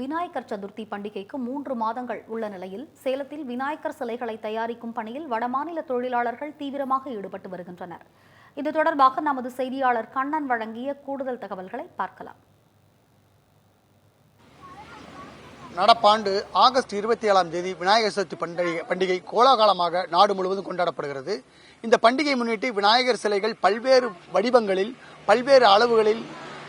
விநாயகர் சதுர்த்தி பண்டிகைக்கு மூன்று மாதங்கள் உள்ள நிலையில் சேலத்தில் விநாயகர் சிலைகளை தயாரிக்கும் பணியில் வடமாநில தொழிலாளர்கள் தீவிரமாக ஈடுபட்டு வருகின்றனர். இது தொடர்பாக நமது செய்தியாளர் கண்ணன் வழங்கிய கூடுதல் தகவல்களை பார்க்கலாம். நடப்பாண்டு ஆகஸ்ட் இருபத்தி ஏழாம் தேதி விநாயகர் சதுர்த்தி பண்டிகை பண்டிகை கோலாகலமாக நாடு முழுவதும் கொண்டாடப்படுகிறது. இந்த பண்டிகை முன்னிட்டு விநாயகர் சிலைகள் பல்வேறு வடிவங்களில் பல்வேறு அளவுகளில்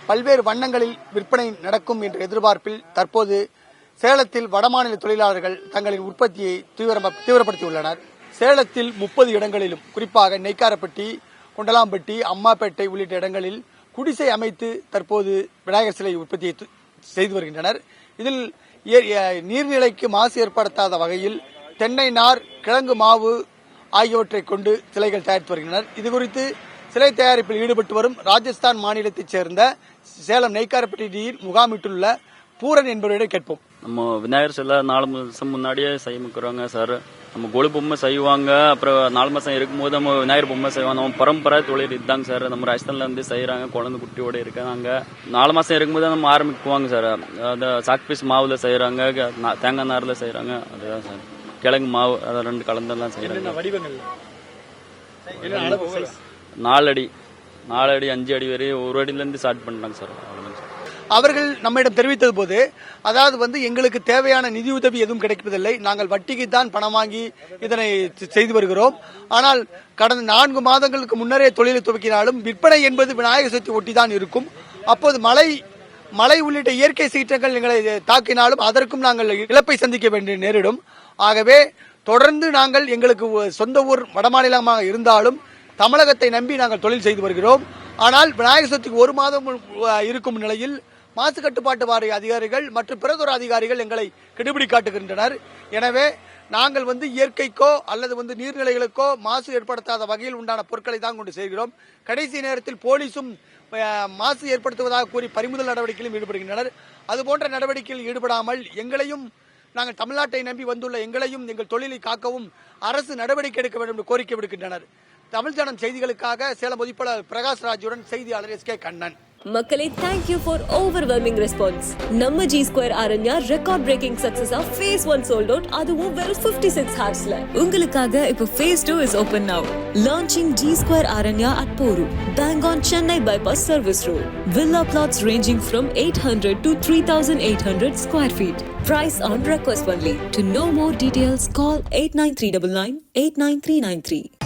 பல்வேறு வண்ணங்களில் விற்பனை நடக்கும் என்ற எதிர்பார்ப்பில் தற்போது சேலத்தில் வடமாநில தொழிலாளர்கள் தங்களின் உற்பத்தியை தீவிர தீவிரப்படுத்தியுள்ளனர். சேலத்தில் முப்பது இடங்களிலும் குறிப்பாக நெய்க்காரப்பட்டி கொண்டலாம்பட்டி அம்மாப்பேட்டை உள்ளிட்ட இடங்களில் குடிசை அமைத்து தற்போது விநாயகர் சிலை உற்பத்தியை செய்து வருகின்றனர். இதில் ஏ- நீர்நிலைக்கு மாசு ஏற்படுத்தாத வகையில் தென்னை நார் கிழங்கு மாவு ஆகியவற்றை கொண்டு சிலைகள் தயாரித்து வருகின்றனர். இது குறித்து சிலை தயாரிப்பில் ஈடுபட்டு வரும் ராஜஸ்தான் மாநிலத்தைச் சேர்ந்த சேலம் நெய்க்காரப்பட்டியில் முகாமிட்டுள்ள பூரன் என்பவரிடம் கேட்போம். நம்ம விநாயகர் சிலை நாலு மாதம் முன்னாடியே செய்யமுக்குறாங்க சார். நம்ம கொழு பொம்மை செய்வாங்க அப்புறம் நாலு மாதம் இருக்கும்போது நம்ம விநாயகர் பொம்மை செய்வாங்க. நம்ம பரம்பரை தொழில் இதுதாங்க சார். நம்ம ராஜஸ்தான்ல இருந்து செய்கிறாங்க குழந்தை குட்டியோட இருக்காங்க. நாலு மாதம் இருக்கும்போது நம்ம ஆரம்பிக்குவாங்க சார். அந்த சாக் பீஸ் மாவுல செய்கிறாங்க தேங்காய் நாரில் செய்கிறாங்க அதுதான் சார். கிழங்கு மாவு அதை ரெண்டு கலந்தெல்லாம் செய்கிறாங்க வடிவங்கள் நாலு அடி நாலு அடி அஞ்சு அடி வரை ஒரு அடியிலேருந்து ஸ்டார்ட் பண்ணிட்டாங்க சார் அவ்வளோதான் சார் அவர்கள் நம்மிடம் தெரிவித்தது போது அதாவது வந்து எங்களுக்கு தேவையான நிதியுதவி எதுவும் கிடைப்பதில்லை. நாங்கள் வட்டிக்கு தான் பணம் வாங்கி இதனை செய்து வருகிறோம். ஆனால் கடந்த நான்கு மாதங்களுக்கு முன்னரே தொழிலை துவக்கினாலும் விற்பனை என்பது விநாயகர் சதுர்த்தி ஒட்டி தான் இருக்கும். அப்போது மழை மழை உள்ளிட்ட இயற்கை சீற்றங்கள் எங்களை தாக்கினாலும் அதற்கும் நாங்கள் இழப்பை சந்திக்க வேண்டிய நேரிடும். ஆகவே தொடர்ந்து நாங்கள் எங்களுக்கு சொந்த ஊர் வடமாநிலமாக இருந்தாலும் தமிழகத்தை நம்பி நாங்கள் தொழில் செய்து வருகிறோம். ஆனால் விநாயகர் சதுர்த்திக்கு ஒரு மாதம் இருக்கும் நிலையில் மாசு கட்டுப்பாட்டு வாரிய அதிகாரிகள் மற்றும் பிறதொரு அதிகாரிகள் எங்களை கெடுபிடி காட்டுகின்றனர். எனவே நாங்கள் வந்து இயற்கைக்கோ அல்லது வந்து நீர்நிலைகளுக்கோ மாசு ஏற்படுத்தாத வகையில் உண்டான பொருட்களை தான் கொண்டு செய்கிறோம் கடைசி நேரத்தில் போலீசும் மாசு ஏற்படுத்துவதாக கூறி பறிமுதல் நடவடிக்கையிலும் ஈடுபடுகின்றனர். அதுபோன்ற நடவடிக்கையில் ஈடுபடாமல் எங்களையும் நாங்கள் தமிழ்நாட்டை நம்பி வந்துள்ள எங்களையும் எங்கள் தொழிலை காக்கவும் அரசு நடவடிக்கை எடுக்க வேண்டும் என்று கோரிக்கை விடுக்கின்றனர். தமிழ் ஜனம் செய்திகளுக்காக சேலம் ஒதிப்பாளர் பிரகாஷ் ராஜுடன் செய்தியாளர் எஸ் கே கண்ணன். மக்களே thank you for overwhelming response நம்ம G square Aranya record breaking சக்சஸா phase one sold out அதுவும் வெறும் 56 சிக்ஸ் ஹார்ஸ்ல உங்களுக்காக இப்போ phase two is open now launching G square Aranya at Porur bang on Chennai bypass service road villa plots ranging from 800 to 3800 square feet. Price on request only. To know more details call 89399 89393